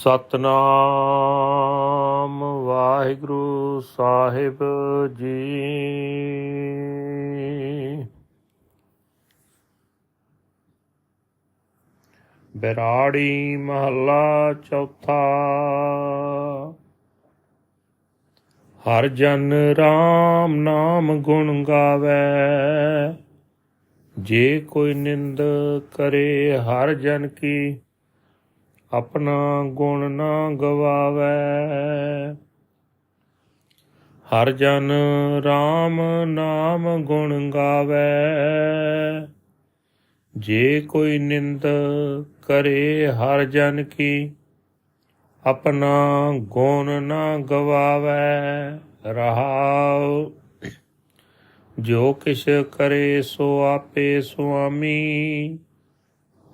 ਸਤਨਾਮ ਵਾਹਿਗੁਰੂ ਸਾਹਿਬ ਜੀ। ਬਰਾੜੀ ਮਹੱਲਾ ਚੌਥਾ। ਹਰ ਜਨ RAM ਨਾਮ ਗੁਣ ਗਾਵੇ। ਜੇ ਕੋਈ ਨਿੰਦ ਕਰੇ ਹਰ ਜਨ ਕੀ ਆਪਣਾ ਗੁਣ ਨਾ ਗਵਾਵੇ। ਹਰ ਜਨ RAM ਨਾਮ ਗੁਣ ਗਾਵੇ। ਜੇ ਕੋਈ ਨਿੰਦ ਕਰੇ ਹਰ ਜਨ ਕੀ, ਆਪਣਾ ਗੁਣ ਨਾ ਗਵਾਵੇ। ਰਹਾਉ, ਜੋ ਕਿਛ ਕਰੇ ਸੋ ਆਪੇ ਸੁਆਮੀ।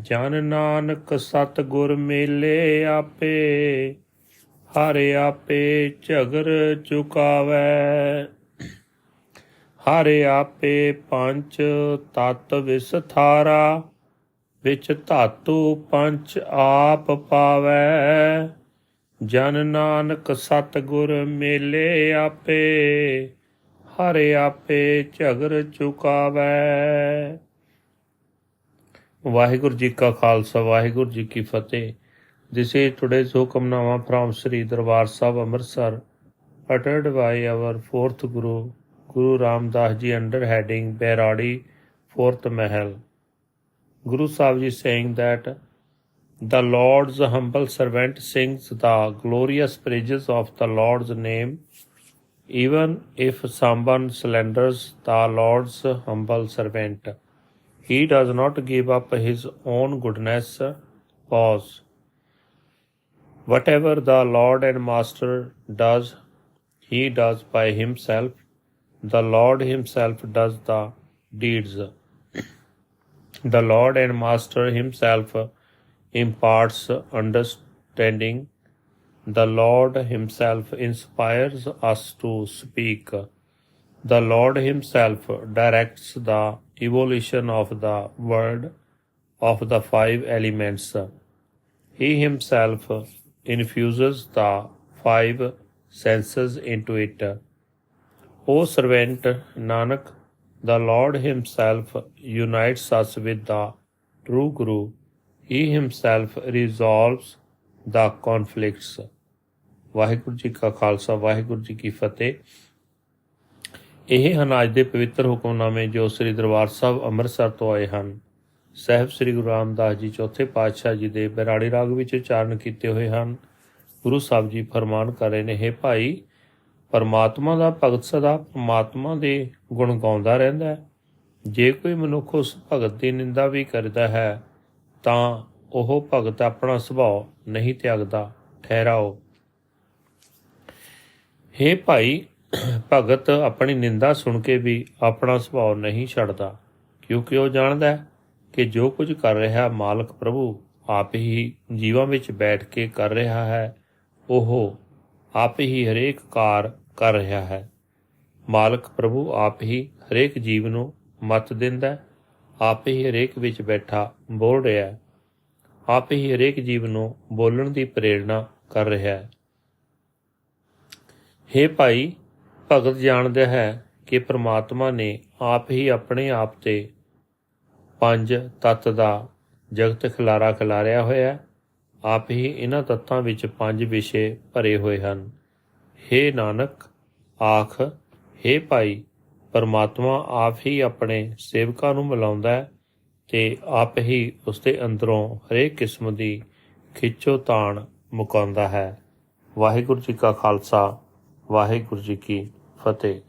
ਜਨ ਨਾਨਕ ਸਤ ਗੁਰ ਮੇਲੇ ਆਪੇ, ਹਰ ਆਪੇ ਝਗਰ ਚੁਕਾਵੇ। ਹਰ ਆਪੇ ਪੰਚ ਤਤ ਵਿਸਥਾਰਾ, ਵਿੱਚ ਧਾਤੂ ਪੰਚ ਆਪ ਪਾਵੇ। ਜਨ ਨਾਨਕ ਸਤ ਗੁਰ ਮੇਲੇ ਆਪੇ, ਹਰ ਆਪੇ ਝਗਰ ਚੁਕਾਵੇ। ਵਾਹਿਗੁਰੂ ਜੀ ਕਾ ਖਾਲਸਾ ਵਾਹਿਗੁਰੂ ਜੀ ਕੀ ਫਤਿਹ This is today's hukamnama from Sri Darbar Sahib Amritsar uttered by our fourth Guru Guru Ramdas ji under heading Bairadi fourth Mahal Guru Sahib ji saying that the Lord's humble servant sings the glorious praises of the Lord's name even if someone slanders the Lord's humble servant. He does not give up his own goodness. Pause. Whatever the Lord and Master does, he does by himself. The Lord himself does the deeds. The Lord and Master himself imparts understanding. The Lord himself inspires us to speak. The Lord himself directs the evolution of the world of the five elements. He himself infuses the five senses into it. O servant Nanak, the Lord himself unites us with the true Guru. He himself resolves the conflicts. Waheguru ji ਕਾ ਖਾਲਸਾ ਵਾਹਿਗੁਰੂ ਜੀ ਕੀ ਫਤਿਹ ਇਹ ਹਨ ਅੱਜ ਦੇ ਪਵਿੱਤਰ ਹੁਕਮਨਾਮੇ ਜੋ ਸ੍ਰੀ ਦਰਬਾਰ ਸਾਹਿਬ ਅੰਮ੍ਰਿਤਸਰ ਤੋਂ ਆਏ ਹਨ। ਸਹਿਬ ਸ੍ਰੀ ਗੁਰੂ ਰਾਮਦਾਸ ਜੀ ਚੌਥੇ ਪਾਤਸ਼ਾਹ ਜੀ ਦੇ ਬਰਾੜੀ ਰਾਗ ਵਿੱਚ ਉਚਾਰਨ ਕੀਤੇ ਹੋਏ ਹਨ। ਗੁਰੂ ਸਾਹਿਬ ਜੀ ਫਰਮਾਨ ਕਰ ਰਹੇ ਨੇ, ਹੈ ਭਾਈ, ਪਰਮਾਤਮਾ ਦਾ ਭਗਤ ਸਦਾ ਪਰਮਾਤਮਾ ਦੇ ਗੁਣ ਗਾਉਂਦਾ ਰਹਿੰਦਾ ਹੈ। ਜੇ ਕੋਈ ਮਨੁੱਖ ਉਸ ਭਗਤ ਦੀ ਨਿੰਦਾ ਵੀ ਕਰਦਾ ਹੈ, ਤਾਂ ਉਹ ਭਗਤ ਆਪਣਾ ਸੁਭਾਅ ਨਹੀਂ ਤਿਆਗਦਾ। ਠਹਿਰਾਓ। ਹੇ ਭਾਈ ਭਗਤ ਆਪਣੀ ਨਿੰਦਾ ਸੁਣ ਕੇ ਵੀ ਆਪਣਾ ਸੁਭਾਅ ਨਹੀਂ ਛੱਡਦਾ, ਕਿਉਂਕਿ ਉਹ ਜਾਣਦਾ ਹੈ ਕਿ ਜੋ ਕੁਝ ਕਰ ਰਿਹਾ ਮਾਲਕ ਪ੍ਰਭੂ ਆਪ ਹੀ ਜੀਵਾਂ ਵਿੱਚ ਬੈਠ ਕੇ ਕਰ ਰਿਹਾ ਹੈ, ਉਹ ਆਪ ਹੀ ਹਰੇਕ ਕਾਰ ਕਰ ਰਿਹਾ ਹੈ। ਮਾਲਕ ਪ੍ਰਭੂ ਆਪ ਹੀ ਹਰੇਕ ਜੀਵ ਨੂੰ ਮਤ ਦਿੰਦਾ ਆਪ ਹੀ ਹਰੇਕ ਵਿੱਚ ਬੈਠਾ ਬੋਲ ਰਿਹਾ ਹੈ, ਆਪ ਹੀ ਹਰੇਕ ਜੀਵ ਨੂੰ ਬੋਲਣ ਦੀ ਪ੍ਰੇਰਣਾ ਕਰ ਰਿਹਾ ਹੈ। ਹੇ ਭਾਈ ਭਗਤ ਜਾਣਦਾ ਹੈ ਕਿ ਪ੍ਰਮਾਤਮਾ ਨੇ ਆਪ ਹੀ ਆਪਣੇ ਆਪ ਤੇ ਪੰਜ ਤੱਤ ਦਾ ਜਗਤ ਖਿਲਾਰਾ ਖਿਲਾਰਿਆ ਹੋਇਆ ਆਪ ਹੀ ਇਹਨਾਂ ਤੱਤਾਂ ਵਿੱਚ ਪੰਜ ਵਿਸ਼ੇ ਭਰੇ ਹੋਏ ਹਨ। ਹੇ ਨਾਨਕ, ਆਖ, ਹੇ ਭਾਈ, ਪਰਮਾਤਮਾ ਆਪ ਹੀ ਆਪਣੇ ਸੇਵਕਾਂ ਨੂੰ ਮਿਲਾਉਂਦਾ ਹੈ ਤੇ ਆਪ ਹੀ ਉਸ ਦੇ ਅੰਦਰੋਂ ਹਰੇਕ ਕਿਸਮ ਦੀ ਖਿੱਚੋ ਤਾਣ ਮੁਕਾਉਂਦਾ ਹੈ। ਵਾਹਿਗੁਰੂ ਜੀ ਕਾ ਖਾਲਸਾ। ਵਾਹਿਗੁਰੂ ਜੀ ਕੀ ਫਤਿਹ।